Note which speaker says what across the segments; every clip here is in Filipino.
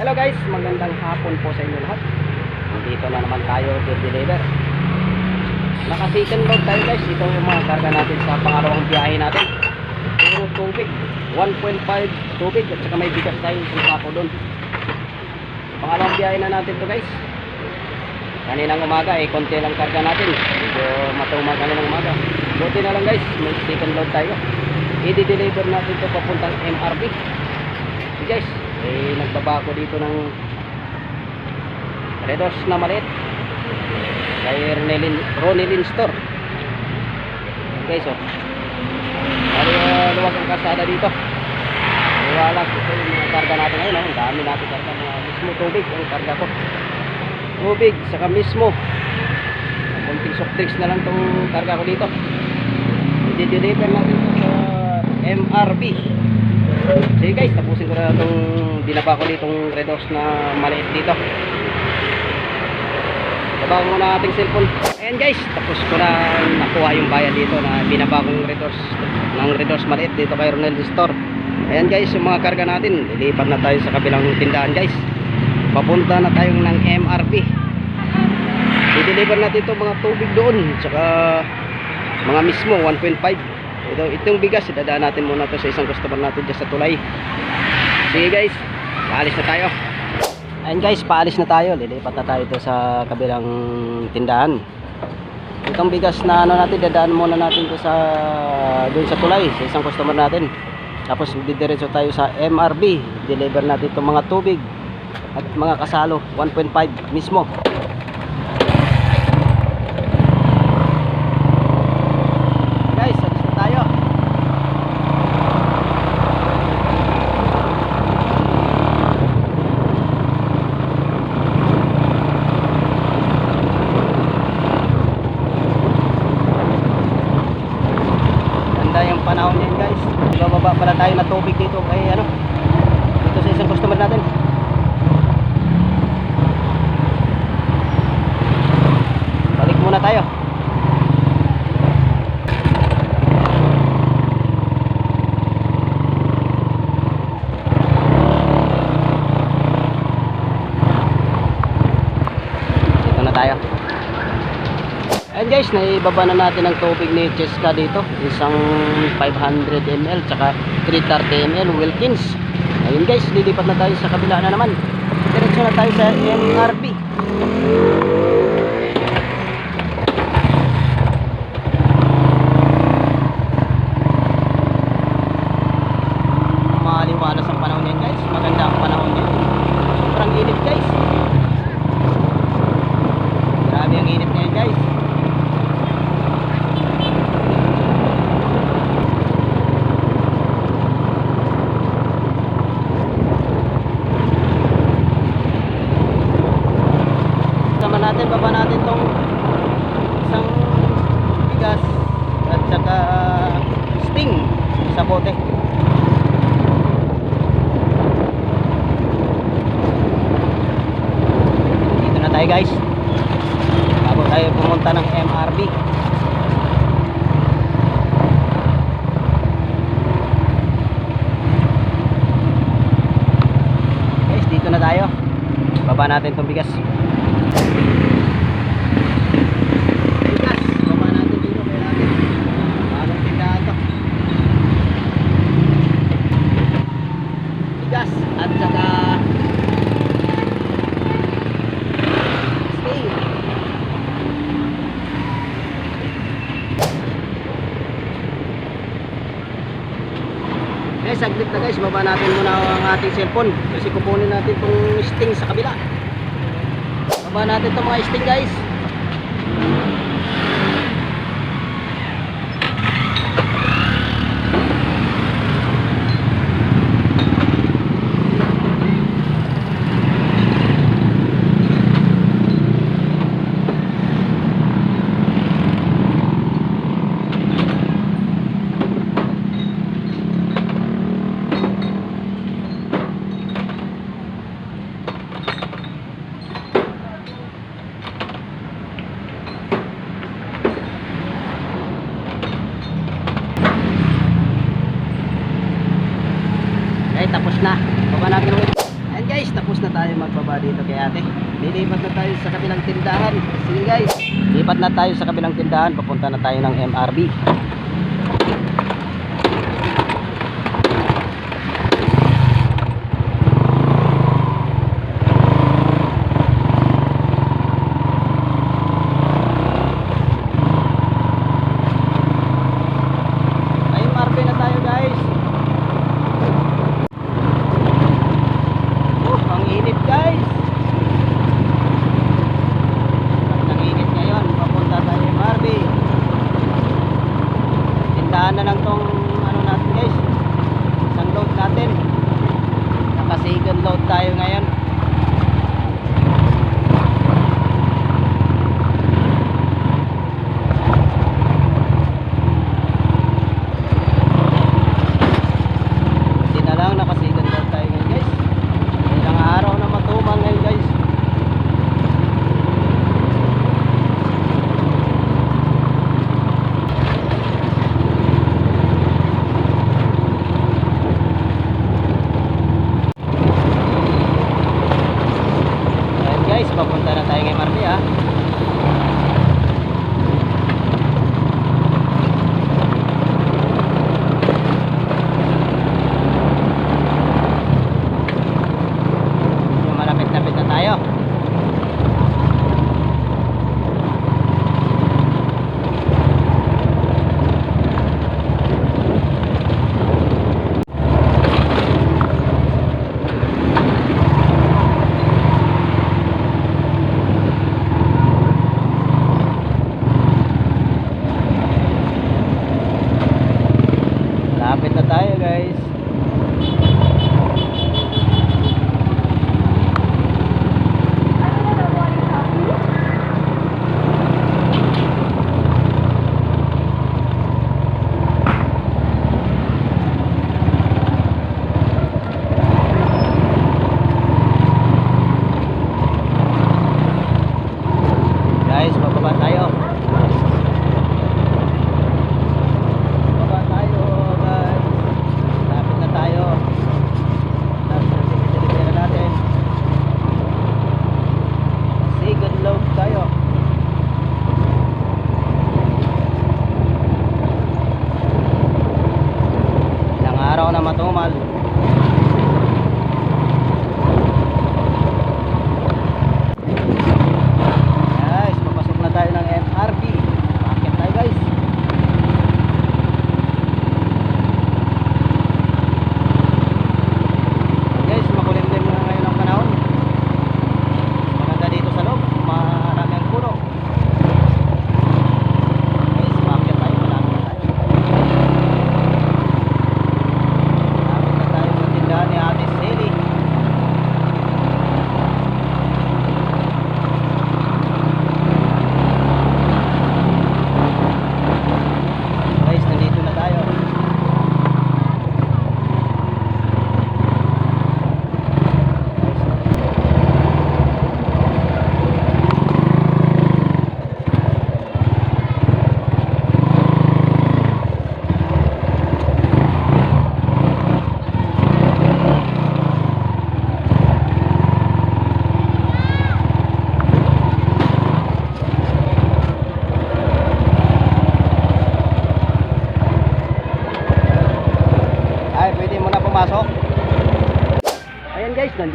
Speaker 1: Hello guys, magandang hapon po sa inyo lahat. Nandito na naman tayo to deliver. Naka load tayo guys. Ito yung mga karga natin sa pangalawang biyahe natin. Puro tubig. 1.5 tubig at saka may bigas tayo sa sapo doon. Pangalawang biyahe na natin to guys. Kaninang umaga eh, konti lang karga natin. Medyo matumag kaninang umaga. Buti na lang guys, may second load tayo. I-deliver natin to papuntang MRB. Guys, eh, nagbaba ako dito ng Redos na maliit. Kay Ronelin, Ronelin Store. Okay so. Bali uh, luwag ang kasada dito. Wala ko ito yung mga karga natin ngayon ang dami natin karga mga mismo tubig ang karga ko. Tubig saka mismo. Konting soft drinks na lang itong karga ko dito. I-deliver natin ito sa MRB sige guys tapusin ko na itong dinaba ko ditong redos na maliit dito Baba ko muna ating cellphone. Ayan guys, tapos ko na nakuha yung bayad dito na binaba kong redos ng redos maliit dito kay Ronald Store. Ayan guys, yung mga karga natin, lilipat na tayo sa kabilang tindahan guys. Papunta na tayo ng MRP. I-deliver natin ito mga tubig doon, tsaka mga mismo 1.5. Ito, itong bigas, idadaan natin muna to sa isang customer natin dyan sa tulay. Sige guys, paalis na tayo. Ayun guys, paalis na tayo. Lilipat na tayo ito sa kabilang tindahan. Itong bigas na ano natin, dadaan muna natin ito sa doon sa tulay, sa isang customer natin. Tapos didiretso tayo sa MRB. Deliver natin itong mga tubig at mga kasalo, 1.5 mismo. Guys, alis na tayo. Ganda yung panahon niyan guys. Bababa pala tayo na tubig dito kay ano. Dito sa isang customer natin. Balik muna tayo. Dito na tayo. Ayan guys, naibaba na natin ang tubig ni Cheska dito. Isang 500 ml tsaka 330 ml Wilkins. Ayun guys, lilipat na tayo sa kabila na naman. Diretso na tayo sa MRB. Maliwalas ang panahon yan guys. Maganda ang panahon yan. Sobrang init guys. Grabe ang init ngayon guys. Sama natin, baba natin tong isang bigas at saka ah, sting sa bote. Dito na tayo guys. Bago tayo pumunta ng MRB. Guys, dito na tayo. Baba natin tong bigas. Bigas, baba natin dito kaya natin. Bagong tindahan to. Bigas at saka Sting. Guys, saglit na guys, baba natin muna ang ating cellphone kasi kukunin natin itong sting sa kabila. Baba natin itong mga sting guys. tapos na. Baba natin ulit. Guys. guys, tapos na tayo magbaba dito kay ate. Lilipat na tayo sa kabilang tindahan. Sige guys, lipat na tayo sa kabilang tindahan. Papunta na tayo ng MRB.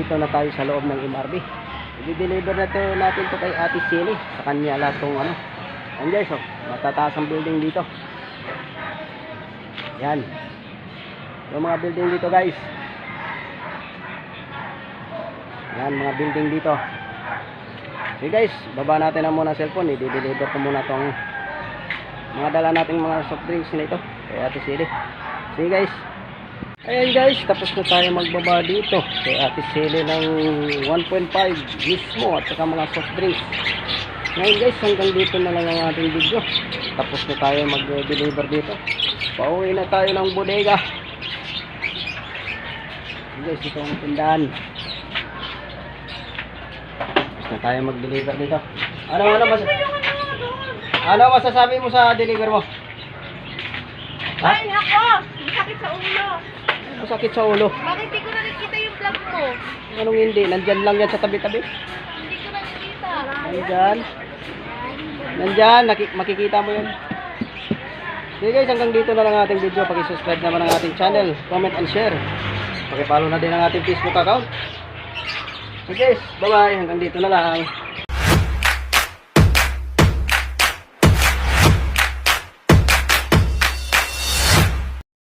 Speaker 1: Nandito na tayo sa loob ng MRB. I-deliver na to natin to kay Ate Silly. Sa kanya lahat tong ano. Ayan guys, oh, matataas ang building dito. Yan. Yung mga building dito guys. Yan, mga building dito. Okay guys, baba natin na muna cellphone. I-deliver ko muna tong mga dala nating mga soft drinks na ito. Kay Ate Silly. See guys. Ayan guys, tapos na tayo magbaba dito kay Ate Sele ng 1.5 mismo at saka mga soft drinks. Ngayon guys, hanggang dito na lang ang ating video. Tapos na tayo mag-deliver dito. Pauwi na tayo ng bodega. Guys, ito ang tindahan. Tapos na tayo mag-deliver dito. Ano, ano, mas ano masasabi mo sa deliver mo? Ha?
Speaker 2: Ay, ako! Sakit sa ulo.
Speaker 1: Masakit sa ulo.
Speaker 2: Bakit di ko nakikita yung vlog mo?
Speaker 1: Anong hindi? Nandyan lang yan sa tabi-tabi.
Speaker 2: Hindi ko nakikita.
Speaker 1: Nandyan. Nandyan. Naki- makikita mo yun. Okay guys, hanggang dito na lang ang ating video. Pag-subscribe naman ang ating channel. Comment and share. Pakipollow na din ang ating Facebook account. Okay guys, bye-bye. Hanggang dito na lang.